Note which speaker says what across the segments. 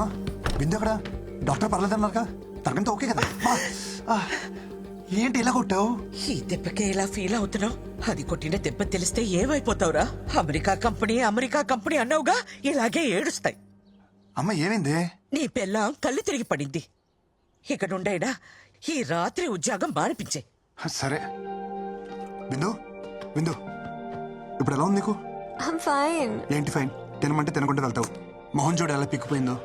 Speaker 1: అమ్మా బిందు అక్కడ doctor పర్లేదన్నారుగా తనకంతా okay కదా? ఆ, ఏంటి ఇలా కొట్టావు?
Speaker 2: ఈ దెబ్బకే ఇలా ఫీల్ అవుతున్నావు? అది కొట్టిన దెబ్బ తెలిస్తే ఏమైపోతావురా? అమెరికా కంపెనీ అమెరికా కంపెనీ అన్నావుగా ఇలాగే ఏడుస్తాయి.
Speaker 1: అమ్మ ఏమైంది?
Speaker 2: నీ పెళ్ళాం కళ్ళు తిరిగి పడింది. ఇక నుండైనా ఈ రాత్రి ఉద్యోగం మానిపించే.
Speaker 1: సరే. బిందు బిందు ఇప్పుడు ఎలా ఉంది నీకు?
Speaker 3: ఐమ్ ఫైన్
Speaker 1: ఏంటి ఫైన్ తినమంటే తినకుండా వెళ్తావు. మొహం చూడు ఎలా పిక్కిపోయిందో.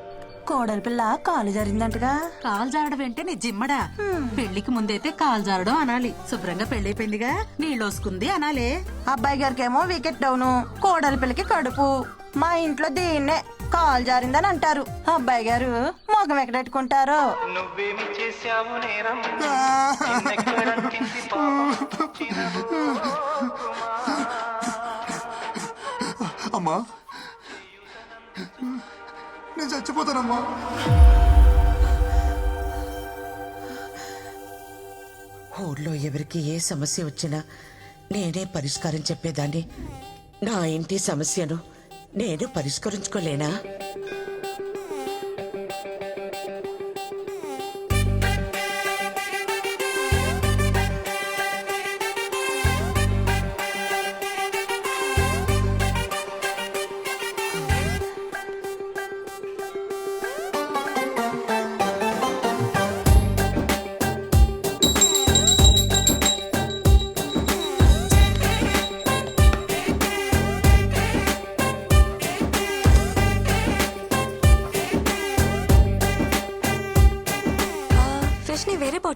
Speaker 4: కోడలి పిల్ల కాలు జరిగిందంటగా
Speaker 5: కాలు జారడం వెంటే నీ జిమ్మడా? పెళ్ళికి ముందైతే కాలు జారడం అనాలి. శుభ్రంగా పెళ్ళైపోయిందిగా. నీళ్ళోసుకుంది అనాలే.
Speaker 4: అబ్బాయి గారికి ఏమో వికెట్ డౌను. కోడలి పిల్లకి కడుపు. మా ఇంట్లో దీన్నే కాలు జారిందని అంటారు. అబ్బాయి గారు మొగం ఎక్కడెట్టుకుంటారో.
Speaker 1: అమ్మా. నేను చచ్చిపోతానమ్మా.
Speaker 2: ఊర్లో ఎవరికి ఏ సమస్య వచ్చినా నేనే పరిష్కారం చెప్పేదాన్ని. నా ఇంటి సమస్యను నేను పరిష్కరించుకోలేనా?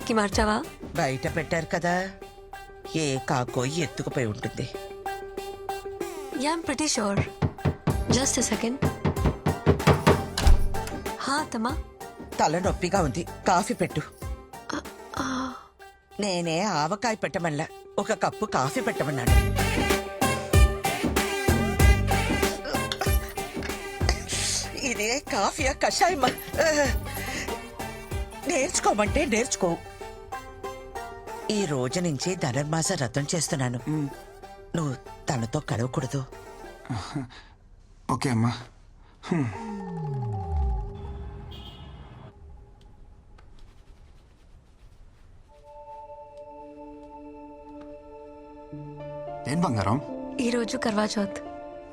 Speaker 3: కి మార్చావా?
Speaker 2: బయట పెట్టారు కదా. ఏ కాకో ఎత్తుకుపోయి ఉంటుంది.
Speaker 3: Yeah I'm pretty sure just second హా తమ్మా
Speaker 2: తలనొప్పిగా ఉంది. కాఫీ పెట్టు. నేనే ఆవకాయ పెట్టమల్లా ఒక కప్పు కాఫీ పెట్టమన్నాడు. ఇదే కాఫీయా కషాయమా నేర్చుకోమంటే నేర్చుకో. ఈ రోజు నుంచి ధనుర్మాస రథం చేస్తున్నాను. నువ్వు తనతో కలవకూడదు.
Speaker 1: ఓకే అమ్మా. ఏం బంగారం?
Speaker 3: ఈరోజు కర్వా చౌత్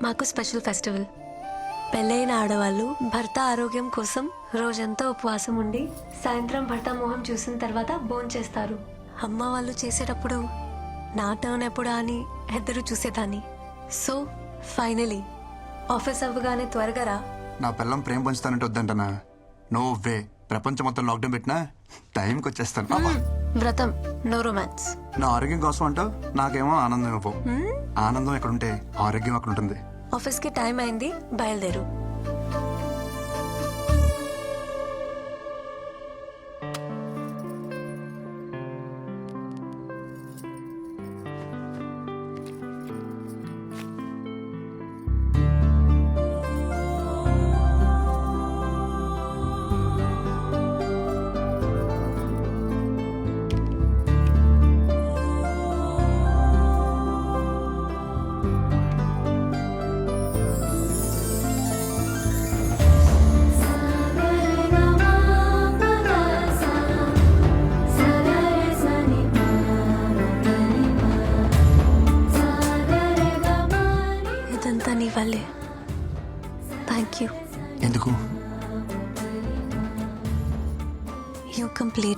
Speaker 3: మాకు స్పెషల్ ఫెస్టివల్. పెళ్ళైన ఆడవాళ్ళు భర్త ఆరోగ్యం కోసం రోజంతా ఉపవాసం ఉండి సాయంత్రం భర్త మొహం చూసిన తర్వాత భోజనం చేస్తారు అమ్మ వాళ్ళు చేసేటప్పుడు నా టర్న్ ఎప్పుడా అని ఎద్దరు చూసేదాన్ని. సో ఫైనలీ ఆఫీస్ అవ్వగానే త్వరగా రా.
Speaker 1: నా పిల్లం ప్రేమ పంచుతానంటే వద్దంటనా? నో వే ప్రపంచం మొత్తం లాక్డౌన్ పెట్టినా టైంకి వచ్చేస్తాను. అబ్బా.
Speaker 3: వ్రతం నో రొమాన్స్
Speaker 1: నా ఆరోగ్యం కోసం అంటావు నాకేమో ఆనందం ఇవ్వవు ఆనందం ఎక్కడుంటే ఆరోగ్యం అక్కడ ఉంటుంది
Speaker 3: ఆఫీస్కి టైం అయింది బయలుదేరు.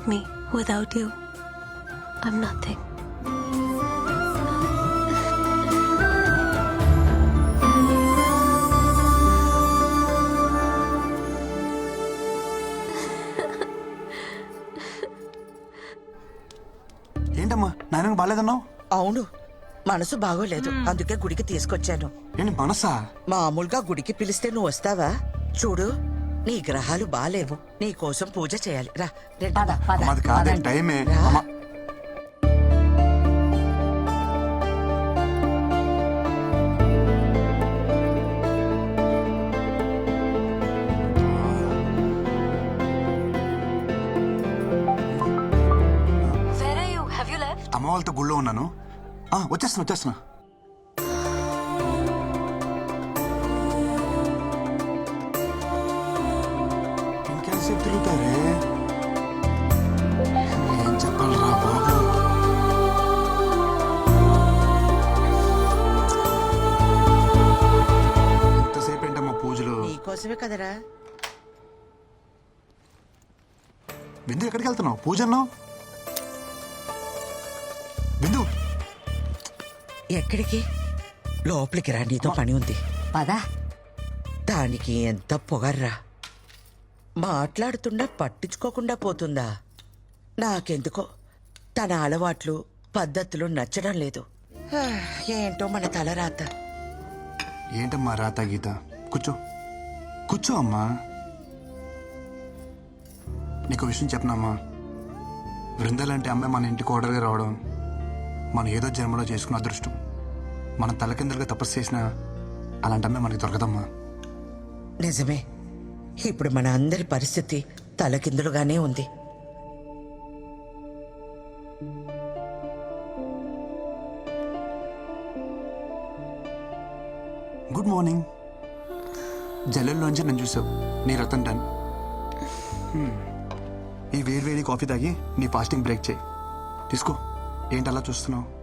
Speaker 3: Me without you I'm nothing
Speaker 1: ఏంటమ్మా? నాయనకు బాగాలేదన్నావు?
Speaker 2: అవును. మనసు బాగోలేదు. అందుకే గుడికి తీసుకొచ్చాను.
Speaker 1: ఏంటి మనసా?
Speaker 2: మామూలుగా గుడికి పిలిస్తే నువ్వు వస్తావా? చూడు. నీ గ్రహాలు బాలేవు. నీ కోసం పూజ చేయాలి. రా రండి.
Speaker 5: పద పద
Speaker 1: మాది కాదే టైమే.
Speaker 2: రా.
Speaker 1: అమ్మా.
Speaker 3: యు హావ్ యు లెఫ్ట్
Speaker 1: అమ్మ వాళ్ళతో గుళ్ళో ఉన్నాను. ఆ, వచ్చేస్తున్నా వచ్చేస్తున్నా. ఎంతసేపు తిరుగుతారే ఏం చెప్పాలరా బాబు? ఎంతసేపు ఏంటమ్మా పూజలు?
Speaker 2: నీకోసమే కదరా.
Speaker 1: బిందు ఎక్కడికి వెళ్తున్నావు? పూజ అన్నావు? బిందు
Speaker 2: ఎక్కడికి? లోపలికి రా నీతో పని ఉంది.
Speaker 5: పదా.
Speaker 2: దానికి ఎంత పొగర్రా. మాట్లాడుతున్నా పట్టించుకోకుండా పోతుందా? నాకెందుకో తన అలవాట్లు పద్ధతులు నచ్చడం లేదు. ఏంటో మన తలరాత
Speaker 1: ఏంటమ్మా రాత గీత? కూర్చో. కూర్చో అమ్మా. నీకు విషయం చెప్పనమ్మా బృందాలంటే అమ్మాయి మన ఇంటికి ఓడర్గా రావడం మనం ఏదో జన్మలో చేసుకున్న అదృష్టం. మనం తలకిందులుగా తపస్సు చేసినా అలాంటి అమ్మాయి మనకి దొరకదమ్మా.
Speaker 2: నిజమే. ఇప్పుడు మన అందరి పరిస్థితి తలకిందులుగానే ఉంది.
Speaker 1: Good morning. జల్లెల్లోంచి నన్ను చూసావు. నీ రతన్ టన్ ఈ వేడివేడి కాఫీ తాగి నీ ఫాస్టింగ్ బ్రేక్ చేయి. తీసుకో. ఏంటి అలా చూస్తున్నావు?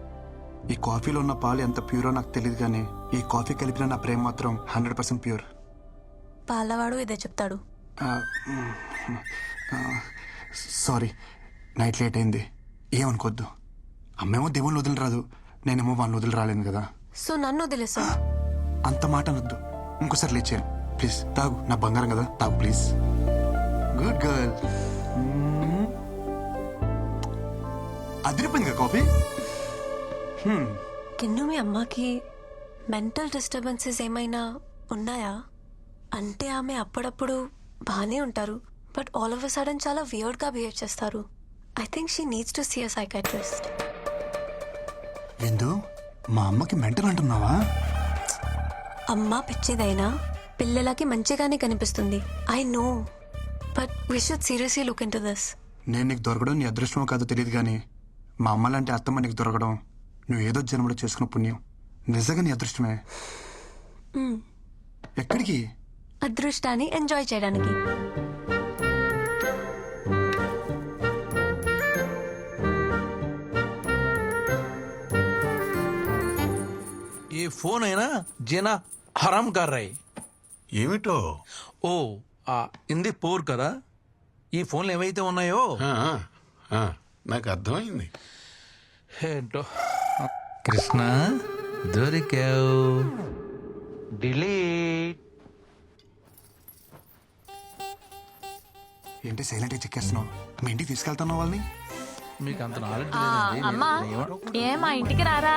Speaker 1: ఈ కాఫీలో ఉన్న పాలు ఎంత ప్యూరో నాకు తెలియదు కానీ ఈ కాఫీ కలిపిన నా ప్రేమ మాత్రం హండ్రెడ్ పర్సెంట్ ప్యూర్.
Speaker 3: పాలవాడు ఇదే చెప్తాడు.
Speaker 1: సారీ నైట్ లేట్ అయింది. ఏమనుకోద్దు. అమ్మేమో దేవుళ్ళు వదిలి రాదు నేనేమో వాళ్ళని వదిలి రాలేను కదా.
Speaker 3: సో నన్ను వదిలేసావు
Speaker 1: అంత మాట అనొద్దు. ఇంకోసారి లేచాను ప్లీజ్ తాగు. నా బంగారం కదా. తాగు ప్లీజ్. Good girl. అదిరిపోయింది కదా కాఫీ?
Speaker 3: కిన్ను మీ అమ్మకి మెంటల్ డిస్టర్బెన్సెస్ ఏమైనా ఉన్నాయా? అంటే ఆమె అప్పుడప్పుడు బాగానే ఉంటారు but all of a sudden చాలా వియర్డ్గా బిహేవ్ చేస్తారు. I think she needs to see a psychiatrist
Speaker 1: Vindu మా అమ్మకి మెంటల్ అంటున్నావా?
Speaker 3: అమ్మ పిచ్చిదైనా పిల్లలకి మంచిగానే కనిపిస్తుంది. I know but we should seriously look into this
Speaker 1: నేను నీకు దొరకడం నీ అదృష్టమో కాదో తెలియదు కానీ మా అమ్మ లాంటి అత్తమ్మ నీకు దొరకడం నువ్వు ఏదో జన్మలో చేసుకున్న పుణ్యం. నిజంగా నీ అదృష్టమే? ఎక్కడికి?
Speaker 3: అదృష్టాన్ని ఎంజాయ్ చేయడానికి.
Speaker 6: ఏ ఫోన్ అయినా జన హరామ్ కర్రాయి
Speaker 7: ఏమిటో?
Speaker 6: ఓ ఆ ఇంది పోర్ కదా? ఈ ఫోన్లు ఏవైతే ఉన్నాయో?
Speaker 7: నాకు అర్థమైంది.
Speaker 6: ఏంటో కృష్ణ దొరికావు.
Speaker 8: డిలీట్.
Speaker 1: ఏంటి సైలెంట్గా చెక్కేస్తున్నావు? మీ ఇంటికి తీసుకెళ్తున్నావు వాళ్ళని?
Speaker 6: మీకు అంత నాలెడ్జ్
Speaker 9: అమ్మా ఏ మా ఇంటికి రారా?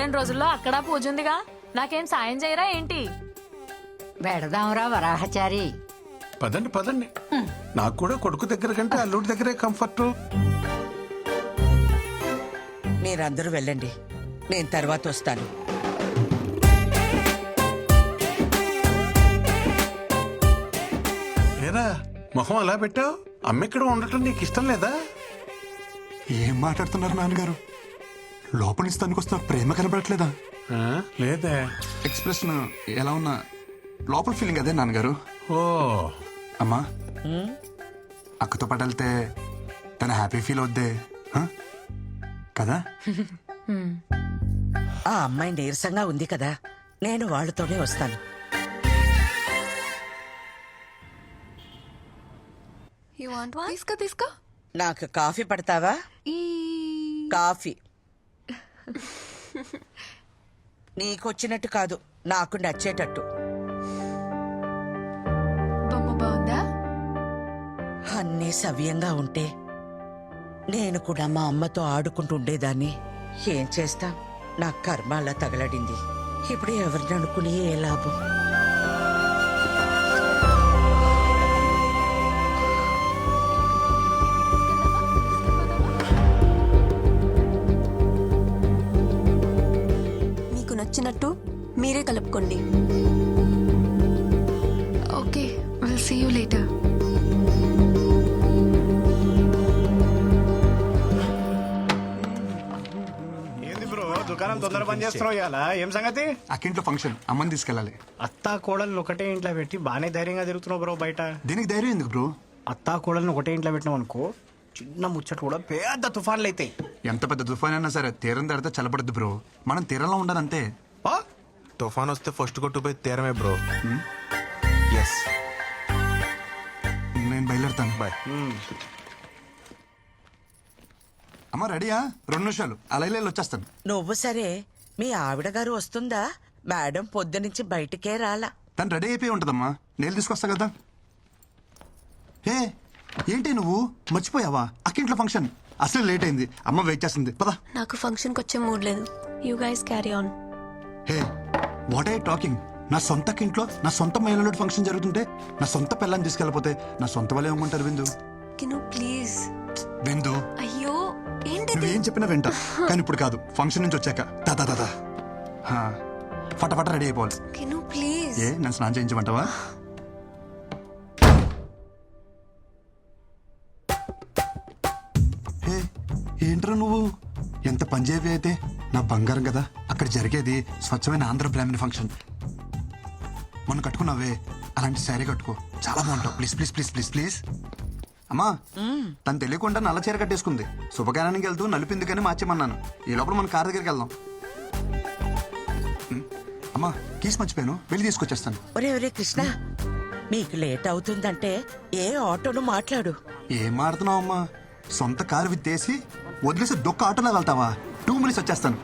Speaker 9: రెండు రోజుల్లో అక్కడ పూజ ఉందిగా. నాకేం సాయం చేయరా ఏంటి?
Speaker 5: పెడదాంరా వరాహచారి.
Speaker 7: పదండి పదండి. నాకు కూడా కొడుకు దగ్గర కంటే అల్లుడి దగ్గరే కంఫర్ట్
Speaker 2: మీరందరూ వెళ్ళండి. నేను తర్వాత వస్తాను.
Speaker 7: మొహం అలా పెట్టావు? అమ్మ ఇక్కడ ఉండటం నీకు ఇష్టం లేదా?
Speaker 1: ఏం మాట్లాడుతున్నారు నాన్నగారు? లోపల నుంచి తనకు వస్తున్న ప్రేమ కనబడట్లేదా?
Speaker 7: ఆ, లేదే.
Speaker 1: ఎక్స్ప్రెషన్ ఎలా ఉన్నా లోపల ఫీలింగ్ అదే నాన్నగారు.
Speaker 7: ఓ.
Speaker 1: అమ్మా. అక్కతో పాటు వెళ్తే తన హ్యాపీ ఫీల్ అవుద్దే. హ? కదా?
Speaker 2: ఆ అమ్మాయి నీరసంగా ఉంది కదా. నేను వాళ్ళతోనే వస్తాను.
Speaker 3: యూ వాంట్ వన్
Speaker 9: తీసుకో తీసుకో.
Speaker 2: నాకు కాఫీ పడతావా? కాఫీ. నీకొచ్చినట్టు కాదు నాకు నచ్చేటట్టు.
Speaker 9: బొమ్మ బాగుందా?
Speaker 2: అన్నీ సవ్యంగా ఉంటే నేను కూడా మా అమ్మతో ఆడుకుంటూ ఉండేదాన్ని. ఏం చేస్తా? నా కర్మ అలా తగలడింది. ఇప్పుడు ఎవరిని అనుకుని ఏ లాభం?
Speaker 3: మీకు నచ్చినట్టు మీరే కలుపుకోండి.
Speaker 9: Okay will see you later
Speaker 10: ఏంది బ్రో దుకాణం తొందర పని చేస్తున్నావు ఇవాళ? ఏం సంగతి?
Speaker 1: అక్కింట్లో ఫంక్షన్ అమ్మని తీసుకెళ్ళాలి.
Speaker 10: అత్త ఒకటే ఇంట్లో పెట్టి బాగానే ధైర్యంగా తిరుగుతున్నావు బ్రో బయట.
Speaker 1: దీనికి ధైర్యం ఎందుకు బ్రో?
Speaker 10: అత్తా కోడల్ని ఒకటే ఇంట్లో పెట్టినాం అనుకో చిన్న ముచ్చట కూడా పెద్ద తుఫాన్లు అవుతాయి
Speaker 1: ఎంత పెద్ద తుఫాన్ అయినా సరే తీరం దాడితే చల్లబడద్దు బ్రో. మనం తీరంలో ఉండాలంతే.
Speaker 11: తుఫాన్ వస్తే ఫస్ట్ కొట్టుపోయి తీరమే బ్రో. ఎస్
Speaker 1: నేను బయలుదేరుతాను.
Speaker 11: బాయ్
Speaker 1: అమ్మ రెడీయా? రెండు నిమిషాలు. అలా ఇలా వచ్చేస్తాను.
Speaker 2: నువ్వు సరే మీ ఆవిడ గారు వస్తుందా? మేడం పొద్దునుంచి బయటికే రాలా.
Speaker 1: తను రెడీ అయిపోయి ఉంటుందమ్మా. నేను తీసుకొస్తా కదా. హే ఏంటి నువ్వు? మర్చిపోయావా? అక్కింట్లో ఫంక్షన్ అసలు లేట్ అయింది. అమ్మ వెయిట్ చేస్తుంది. పదా.
Speaker 3: నాకు ఫంక్షన్కి వచ్చే మూడ్ లేదు. You guys carry on
Speaker 1: hey what I talking నా సొంత ఇంట్లో నా సొంత మహిళలో ఫంక్షన్ జరుగుతుంటే నా సొంత పిల్లని తీసుకెళ్ళిపోతే నా సొంత వాళ్ళే ఏమంటారు విందు?
Speaker 3: కిను ప్లీజ్
Speaker 1: విందు?
Speaker 3: అయ్యో ఏంటిది?
Speaker 1: నువ్వేం చెప్పినా వింటా. కానీ ఇప్పుడు కాదు. ఫంక్షన్ నుంచి వచ్చాక. దాదా దాదా ఫటాఫట రెడీ అయిపోవాలి.
Speaker 3: కిను ప్లీజ్
Speaker 1: ఏ నన్ను స్నానం చేయించమంటావా? ఏంట్రా నువ్వు? ఎంత పంజాబీ అయితే? నా బంగారం కదా. అక్కడ జరిగేది స్వచ్ఛమైన ఆంధ్ర బ్రాహ్మణ ఫంక్షన్. మొన్న కట్టుకున్నావే. అలాంటి శారీ కట్టుకో. చాలా బాగుంటావు. Please please please please please. అమ్మా తను తెలియకుండా నల్ల చీర కట్టేసుకుంది. శుభకార్యానికి వెళ్తూ నలిపింది కానీ మార్చేమన్నాను. ఈ లోపల మన కార్ దగ్గరికి వెళ్దాం. అమ్మా కీస్ మర్చిపోయాను. వెళ్ళి తీసుకొచ్చేస్తాను.
Speaker 2: ఒరే ఒరే కృష్ణ. మీకు లేట్ అవుతుందంటే ఏ ఆటోను మాట్లాడు.
Speaker 1: ఏం మాడుతున్నావు అమ్మా? సొంత కారు విత్తేసి వదిలేసి దొక్క ఆటోలో వెళ్తావా? టూ మినిట్స్ వచ్చేస్తాను.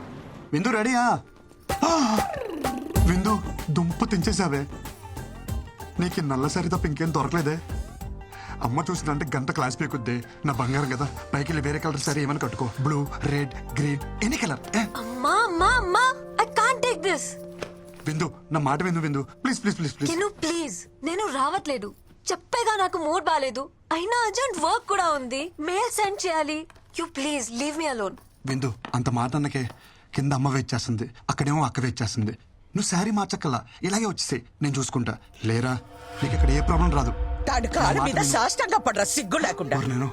Speaker 1: విందు రెడీయా! విందు దుంప తెంచేసావే నీకు ఈ నల్ల సరి తప్ప ఇంకేం దొరకలేదే. అమ్మ చూసిందంటే గంట క్లాస్ పీకుద్ది. నా బంగారం కదా. పైకి వెళ్ళి వేరే కలర్ సరే ఏమైనా కట్టుకో. Blue red green any colour
Speaker 3: అమ్మా అమ్మా అమ్మా ఐ కాంట్ టేక్ దిస్
Speaker 1: విందు నా మాట Vindu Vindu. Please please please please
Speaker 3: కిను please నేను రావట్లేదు. చెప్పేగా నాకు మూడ్ బాగాలేదు అయినా అర్జెంట్ వర్క్ కూడా ఉంది. మెయిల్ సెండ్ చేయాలి. You please leave me alone
Speaker 1: Vindu అంత మాట అన్నకే కింద అమ్మ వెయిట్ చేస్తుంది. అక్కడేమో అక్క వెయిట్ చేస్తుంది. నువ్వు శారీ మార్చక్కల్లా ఇలాగే వచ్చేసాయి నేను చూసుకుంటా. లేరా? నీకు ఇక్కడ ఏ ప్రాబ్లం రాదు.
Speaker 2: తాడు కాలు మీద సాష్టంగా పడరా సిగ్గు లేకుండా.
Speaker 1: నేను?